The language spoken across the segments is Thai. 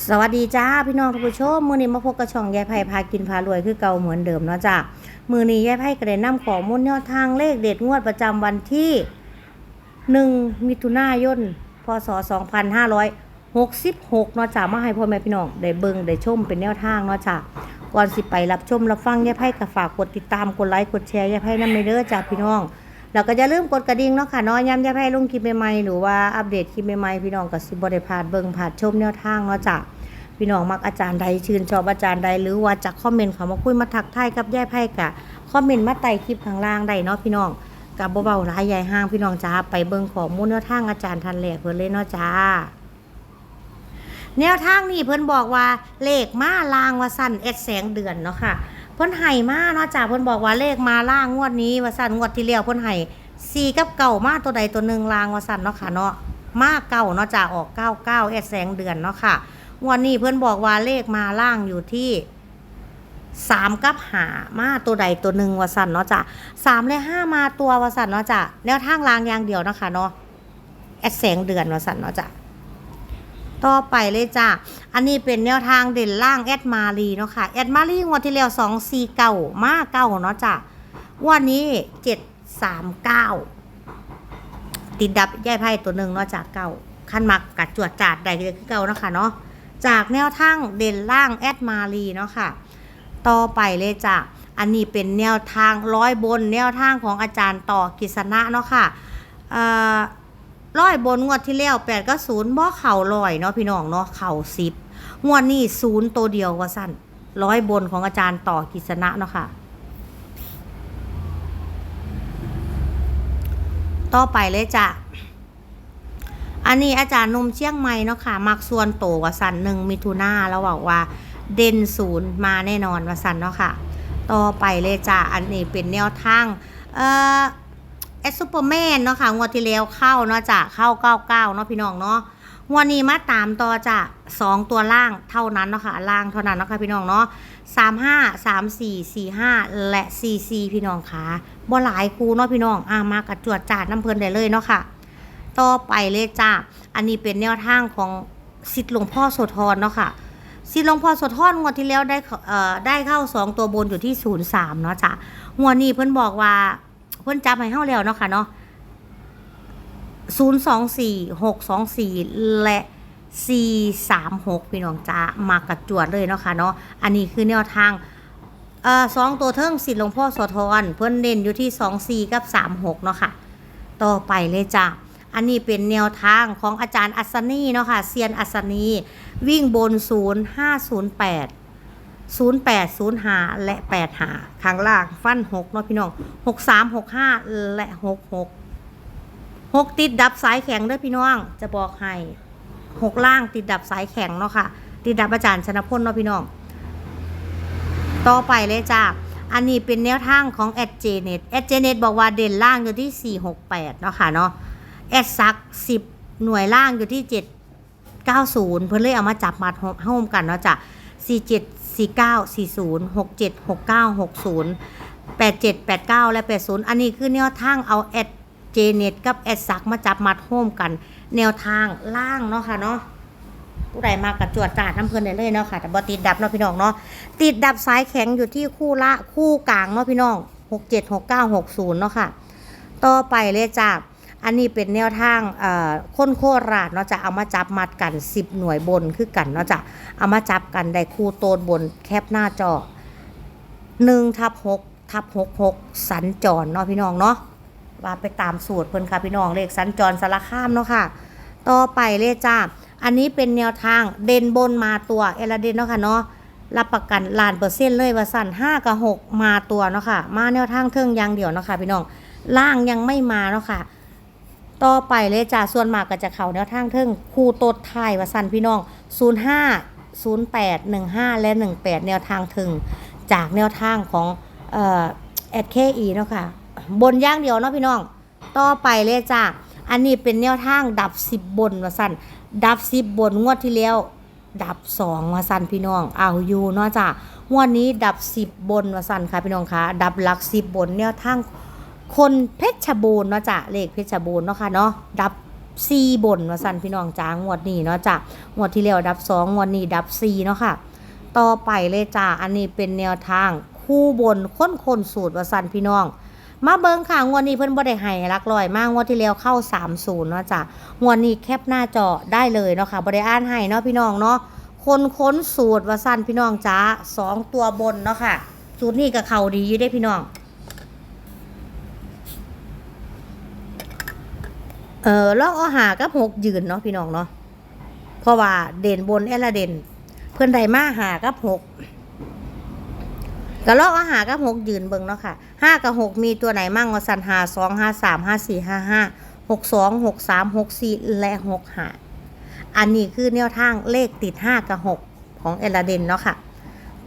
สวัสดีจ้าพี่น้องท่านผู้ชมมือนี้มาพบกับช่องยายไผ่พากินพารวยคือเก่าเหมือนเดิมเนาะจ้ามือนี้ยายไผ่ก็ได้นำข้อมูลแนวทางเลขเด็ดงวดประจำวันที่ 1 มิถุนายน พศ 2566เนาะจ้ามาให้พ่อแม่พี่น้องได้เบิ่งได้ชมเป็นแนวทางเนาะจ้าก่อนสิไปรับชมรับฟังยายไผ่ก็ฝากกดติดตามกดไลค์กดแชร์ยายไผ่นำไปเด้อจ้าพี่น้อง แล้วก็อย่าลืมกดกระดิ่งเนาะค่ะเนาะย้ำจะให้ลงคลิปใหม่ๆหรือว่าอัปเดตคลิปใหม่ๆพี่น้องก็สิบ่ได้พลาดเบิ่งพลาดชมแนวทางเนาะจ้ะพี่น้องมักอาจารย์ใดชื่นชอบอาจารย์ใดหรือว่าจะคอมเมนต์เขามาคุยมาทักทายกับยายไพ่กะคอมเมนต์มาใต้คลิปข้างล่างได้เนาะพี่น้องกับเบาๆร้ายใหญ่ห้างพี่น้องจ้าไปเบิ่งข้อมูลแนวทางอาจารย์ทันแหลกเพิ่นเลยเนาะจ้าแนวทางนี่เพิ่นบอกว่าเลขมาลางว่าสั้นเอ็ดแสงเดือนเนาะค่ะ พิ่นไห้มาเนาะจ้าเพิ่นบอกว่าเลขมาล่างงวดนี้ว่าสั้นงวดที่แล้วเพิ่นไห้สี่กับเก่ามาตัวใดตัวหนึ่งลางว่าสั้นเนาะค่ะเนาะมาเก่าเนาะจ้าออกเก้าเก้าเอ็ดแสงเดือนเนาะค่ะงวดนี้เพิ่นบอกว่าเลขมาล่างอยู่ที่สามกับหามาตัวใดตัวหนึ่งว่าสั้นเนาะจ้าสามและห้ามาตัววาสั้นเนาะจ้าแนวทางลางอย่างเดียวเนาะค่ะเนาะเอ็ดแสงเดือนว่าสั้นเนาะจ้า ต่อไปเลยจ้ะ อันนี้เป็นแนวทางเด่นล่างแอดมารีเนาะค่ะ แอดมารีงวดที่แล้วสองสี่เก้ามาเก้าเนาะจ้ะวันนี้เจ็ดสามเก้าติดดับย่ายไพ่ตัวหนึ่งเนาะจากเก้าขั้นมักกัดจวดจาดใดเลยคือเก่าเนาะค่ะเนาะจากแนวทางเด่นล่างแอดมารีเนาะค่ะ ต่อไปเลยจ้ะอันนี้เป็นแนวทางร้อยบนแนวทางของอาจารย์ต่อกิษณะเนาะค่ะเอ่อ ร้อยบนงวดที่แล้วแปดก็ศูนย์บ่เข่าลอยเนาะพี่น้องเนาะเข่าสิบงวดนี้ศูนย์ตัวเดียวว่าสั้นร้อยบนของอาจารย์ต่อกิษณะเนาะค่ะ ต่อไปเลยจ้ะ อันนี้อาจารย์นมเชียงใหม่เนาะค่ะ มักส่วนโตว่าสั้นหนึ่งมิถุนาแล้วบอกว่า เด่นศูนย์มาแน่นอนว่าสั้นเนาะค่ะ ต่อไปเลยจ้ะ อันนี้เป็นแนวทาง เอ่อ แอดซูเปอร์แมนเนาะค่ะงวดที่แล้วเข้าเนาะจ้ะเข้าเก้าเก้าเนาะพี่น้องเนาะงวดนี้มาตามต่อจ้ะสองตัวล่างเท่านั้นเนาะค่ะล่างเท่านั้นเนาะค่ะพี่น้องเนาะสามห้าสามสี่สี่ห้าและสี่สี่พี่น้องค่ะบ่หลายคูเนาะพี่น้องอ่ามากัดจวดจาดน้ำเพลินได้เลยเนาะค่ะต่อไปเลยจ้ะอันนี้เป็นแนวทางของสิทธิ์หลวงพ่อโสธรเนาะค่ะสิทธิ์หลวงพ่อโสธรงวดที่แล้วได้เข้าเอ่อได้เข้าสองตัวบนอยู่ที่ศูนย์สามเนาะจ้ะงวดนี้เพิ่นบอกว่า เพิ่นจับให้เฮาแล้วเนาะค่ะเนาะ024 624และ436พี่น้องจ้ามากระจวดเลยเนาะค่ะเนาะอันนี้คือแนวทางเอ่อสองตัวเทิงสิทธิ์หลวงพ่อโสธรเพิ่นเน้นอยู่ที่24กับ36เนาะค่ะ ต่อไปเลยจ้าอันนี้เป็นแนวทางของอาจารย์อัศนีเนาะค่ะเซียนอัศนีวิ่งบน0508 08 05 และ 85ข้างล่างฟัน6เนาะพี่น้อง 63 65 และ 66 6 ติดดับสายแข็งเด้วยพี่น้อง จะบอกให้ 6 ล่างติดดับสายแข็งเนาะค่ะ ติดดับอาจารย์ชนพลเนาะพี่น้อง ต่อไปเลยจ้าอันนี้เป็นแนวทางของแอดเจเน็ตแอดเจเน็ตบอกว่าเด่นล่างอยู่ที่ 468 เนาะค่ะเนาะแอดซัก 10 หน่วยล่างอยู่ที่ 790 เพิ่นเลยเอามาจับมาโฮมกันเนาะจ้ะ47 49 40 67 69 60 87 89 และ 80 อันนี้คือแนวทางเอาแอดเจเน็ตกับแอดซักมาจับมัดโฮมกัน แนวทางล่างเนาะค่ะเนาะผู้ใดมากับจวดจาดน้ำเพลินได้เลยเนาะค่ะแต่บอติดดับเนาะพี่น้องเนาะติดดับสายแข็งอยู่ที่คู่ละคู่กลางเนาะพี่น้อง 67 69 60 เนาะค่ะ ต่อไปเลยจ้า อันนี้เป็นแนวทางเอ่อคนโคราชเนาะจะเอามาจับมัดกัน 10 หน่วยบนคือกันเนาะจะเอามาจับกันได้คู่โตนบนแคปหน้าจอ1ทับ6ทับ66 สัญจรเนาะพี่น้องเนาะว่าไปตามสูตรเพิ่นค่ะพี่น้องเลขสัญจรสารข้ามเนาะค่ะ ต่อไปเลยจ้าอันนี้เป็นแนวทางเด่นบนมาตัวเอลาเดนเนาะค่ะเนาะรับประกันล้านเปอร์เซ็นต์เลยว่าสั่น5กับ6มาตัวเนาะค่ะ มาแนวทางเทิงองยางเดียวเนาะค่ะพี่น้องล่างยังไม่มาเนาะค่ะ ต่อไปเลยจ้าส่วนมากก็จะเข้าแนวทางเทิงคู่โตดไทยว่าสั่นพี่น้อง 05 08 15 และ 18 แนวทางถึง จากแนวทางของเอ่อแอดเคอีเนาะค่ะ บนย่างเดียวเนาะพี่น้อง ต่อไปเลยจ้าอันนี้เป็นแนวทางดับ 10 บนว่าสั่นดับ 10 บนงวดที่แล้วดับ2ว่าสั่นพี่น้องเอาอยู่เนาะจ้างวดนี้ดับ 10 บนว่าสั่นค่ะพี่น้องคะดับหลัก 10 บนแนวทาง คนเพชรบูรณ์เนาะจ้ะเลขเพชรบูรณ์เนาะค่ะเนาะดับสี่บนว่าสั่นพี่น้องจ้างวดนี้เนาะจ้ะงวดที่แล้วดับสองงวดนี้ดับสี่เนาะค่ะ ต่อไปเลยจ้าอันนี้เป็นแนวทางคู่บนค้นคนสูตรว่าสั่นพี่น้อง มาเบิ้งค่ะงวดนี้เพิ่นบ่ได้ให้หลักลอยมากงวดที่แล้วเข้า30เนาะจ้ะงวดนี้แคปหน้าจอได้เลยเนาะค่ะบ่ได้อ่านให้เนาะพี่น้องเนาะคนค้นสูตรว่าสั่นพี่น้องจ้าสองตัวบนเนาะค่ะ สูตรนี้ก็เข้าดีอยู่ได้พี่น้อง เออลอกเอาหากับหกยืนเนาะพี่น้องเนาะเพราะว่าเด่นบนเอละเด่น เพื่อนใดมาหากับหกก็ลอกอาหากับหกยืนเบิ่งเนาะค่ะห้ากับหกมีตัวไหนมั่งว่าสันหาสองห้าสามห้าสี่ห้าห้าหกสองหกสามหกสี่และหกหาอันนี้คือแนวทางเลขติดห้ากับหกของเอลาเดนเนาะค่ะ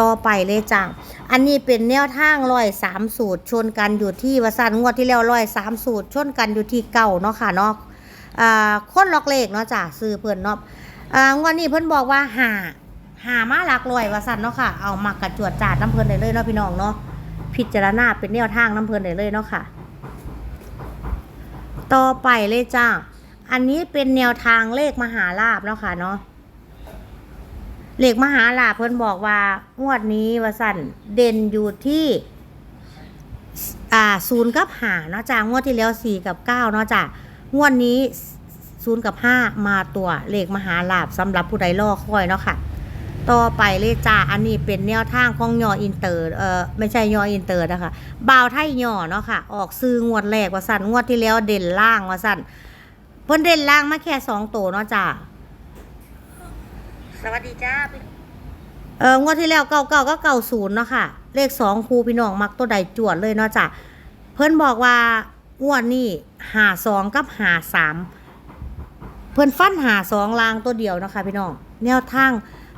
ต่อไปเลยจ้าอันนี้เป็นแนวทางร้อยสามสูตร ชนกันอยู่ที่วสันงวดที่แล้วร้อยสามสูตร ชนกันอยู่ที่เก่าเนาะค่ะเนาะอ่าคนล็อกเลขเนาะจ้าซื้อเพิ่อนเนาะอ่างวดนี้เพิ่อนบอกว่าหาหามาหลักร้อยวสันเนาะค่ะ เอามากระจวดจาดน้ำเพิ่นได้เลยเนาะพี่น้องเนาะพิจารณาเป็นแนวทางน้ำเพิ่นได้เลยเนาะค่ะ ต่อไปเลยจ้าอันนี้เป็นแนวทางเลขมหาลาบเนาะค่ะเนาะ เหล็กมหาลาภเพิ่นบอกว่างวดนี้ว่าสั่นเด่นอยู่ที่อ่าศูนย์กับหาเนาะจ้างวดที่แล้วสี่กับเก้าเนาะจ้างวดนี้ศูนย์กับห้ามาตัวเหล็กมหาลาภสำหรับผู้ใดรอคอยเนาะค่ะ ต่อไปเลยจ้าอันนี้เป็นแนวทางของยออินเตอร์เออไม่ใช่ยออินเตอร์นะคะบ่าวไทยยอเนาะค่ะ ออกซื้องวดแรกว่าสั่นงวดที่แล้วเด่นล่างว่าสั่นเพิ่นเด่นล่างมาแค่สองตัวเนาะจ้า วัสดีจ้าเอองวดที่แล้วเก้าเก้าก็เก้าศูนย์เนาะค่ะ เลขสองครูพี่น้องมักตัวใดจวดเลยเนาะจ้ะเพิ่นบอกว่างวดนี้หาสองกับหาสามเพิ่นฟันหาสองลางตัวเดียวเนาะค่ะพี่น้องแนวทาง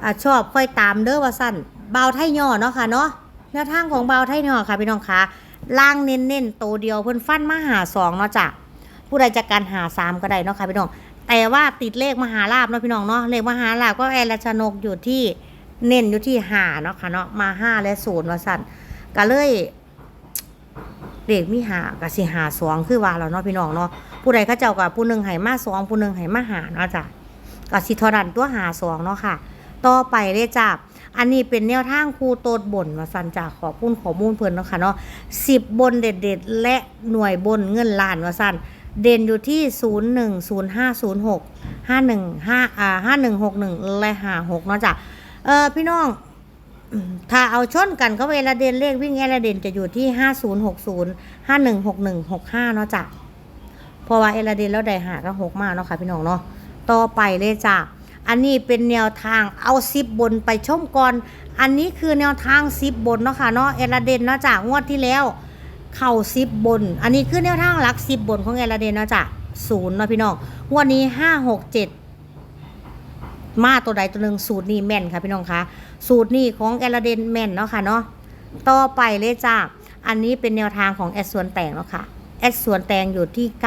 อชอบค่อยตามเด้อว่าสั้นเบาไทยย่อเนาะค่ะเนาะแนวทางของเบาไทยย่อค่ะพี่น้องคะล่างเน้นๆตัวเดียวเพิ่นฟันมาหาสองเนาะจ้ะผู้ใดจะการหาสามก็ได้เนาะค่ะพี่น้อง แต่ว่าติดเลขมหาลาบเนาะพี่น้องเนาะเลขมหาลาบก็แอลชนกอยู่ที่เน้นอยู่ที่หาเนาะค่ะเนาะมาห้าและศูนย์ว่าสั่นก็เลยเลขมีหากับสิหาสองคือว่าเราเนาะพี่น้องเนาะผู้ใดเขาเจ้ากับผู้หนึ่งให้มาสองผู้หนึ่งให้มาหาเนาะจ้ะก็สิทอรันตัวหาสองเนาะค่ะ ต่อไปเลยจ้ะอันนี้เป็นแนวทางครูโตดบ่นว่าสันจากขอพูนขอมูลเพิ่นเนาะค่ะเนาะสิบบนเด็ดๆ และหน่วยบนเงินล้านว่าสัน เด่นอยู่ที่ 0 1 0 5 0 6 5 1 5อ่า5 1 6 1 และ5 6เนาะจ้ะเออพี่น้อง ถ้าเอาชนกันก็เวลาเด่นเลขวิ่งเอลาเด่นจะอยู่ที่ 5 0 6 0 5 1 6 1 6 5เนาะจ้ะเพราะว่าเอลาเด่นแล้วได้หาก็หกมาเนาะค่ะพี่น้องเนาะต่อไปเลยจ้ะอันนี้เป็นแนวทางเอาซิบบนไปชมก่อน อันนี้คือแนวทางซิบบนเนาะค่ะเนาะเอลาเด่นเนาะจ้ะงวดที่แล้ว เข่าซิบบน อันนี้คือแนวทางลักซิบบนของเอลาเดนเนาะจ้ะศูนย์เนาะพี่น้องวันนี้ห้าหกเจ็ดมาตัวใดตัวหนึ่งสูตรนี้แม่นค่ะพี่น้องคะสูตรนี้ของเอลาเดนแม่นเนาะค่ะเนาะต่อไปเลยจ้าอันนี้เป็นแนวทางของแอดส่วนแต่งเนาะค่ะแอดส่วนแต่งอยู่ที่918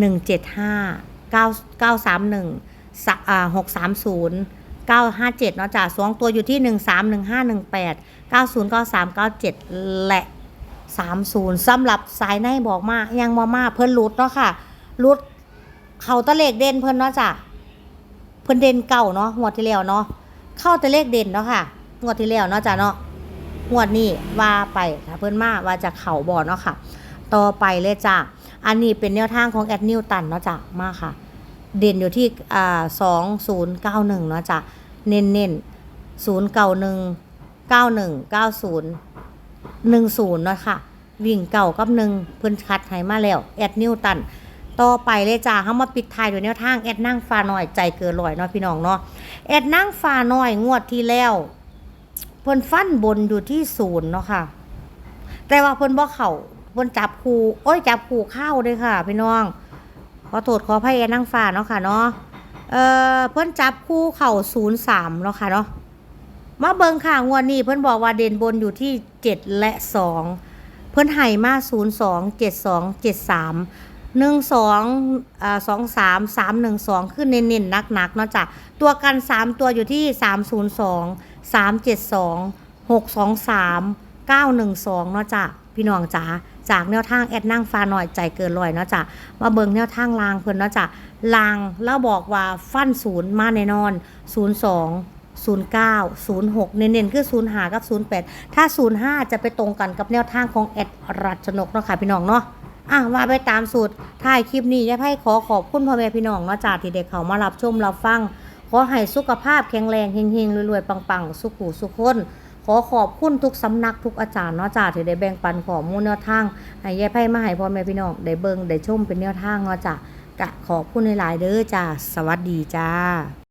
175 9 931สักอ่า630 957 เนาะจ้ะสองตัวอยู่ที่ 131518 909397 และ 30สำหรับสายในบอกมายังมามาเพิ่นรุดเนาะค่ะรุดเขาตะเลขเด่นเพิ่นเนาะจ้ะเพิ่นเด่นเก่าเนาะงวดที่แล้วเนาะเข้าตะเลขเด่นเนาะค่ะงวดที่แล้วเนาะจ้ะเนาะงวดนี้ว่าไปค่ะเพิ่นมาว่าจะเข่าบ่เนาะค่ะ ต่อไปเลยจ้ะอันนี้เป็นแนวทางของแอดนิวตันเนาะจ้ะมาค่ะ เด่นอยู่ที่อ่าสองศูนย์เก้าหนึ่งเนาะจ้ะเน้นเน้นศูนย์เก้าหนึ่งเก้าหนึ่งเก้าศูนย์ หนึ่งศูนย์เนาะค่ะ วิ่งเก่ากับหนึ่งเพิ่นคัดให้มาแล้ว แอดนิวตันต่อไปเลยจ้าเขามาปิดท้ายด้วยแนวทางแอดนั่งฟ้าน้อยใจเกินร้อยเนาะพี่น้องเนาะแอดนั่งฟ้าน้อยงวดที่แล้วเพิ่นฟันบนอยู่ที่ศูนย์เนาะค่ะ แต่ว่าเพิ่นบ่เข่าเพิ่นจับคูโอ้ยจับคูเข้าด้วยค่ะ พี่น้องขอโทษขออภัยแอดนั่งฟ้าเนาะค่ะเนาะเอ่อเพิ่นจับคู่เข่าศูนย์สามเนาะค่ะเนาะ มาเบิงค่ะงวดนี้เพิ่นบอกว่าเด่นบนอยู่ที่เจ็ดและสองเพิ่นให้มาศูนย์สองเจ็ดสองเจ็ดสามหนึ่งสองอ่าสองสามสามหนึ่งสองคือเน้นๆหนักๆเนาะจ้ะตัวกันสามตัวอยู่ที่สามศูนย์สองสามเจ็ดสองหกสองสามเก้าหนึ่งสองเนาะจ้ะพี่น้องจ๋าจากแนวทางแอดนั่งฟ้าหน่อยใจเกินร้อยเนาะจ้ะมาเบิงแนวทางลางเพิ่นเนาะจ้ะลางแล้วบอกว่าฟันศูนย์มาแน่นอน 02 09 06 เน้นๆคือ05กับ 08 ถ้า 05 จะไปตรงกันกับแนวทางของแอดรัชนกเนาะค่ะพี่น้องเนาะอะว่าไปตามสูตรถ่ายคลิปนี้ยายไพ่ขอขอบคุณพ่อแม่พี่น้องเนาะจ้ะที่ได้เขามารับชมรับฟัง ขอให้สุขภาพแข็งแรงเฮงๆรวยๆปังๆ สุขุสุขคนขอขอบคุณทุกสำนักทุกอาจารย์เนาะจ้าที่ได้แบ่งปันข้อมูลแนวทางให้ยายไพ่มาให้พ่อแม่พี่น้องได้เบิ่งได้ชมเป็นแนวทางเนาะจ้ะกะขอบคุณหลายๆเด้อจ้าสวัสดีจ้า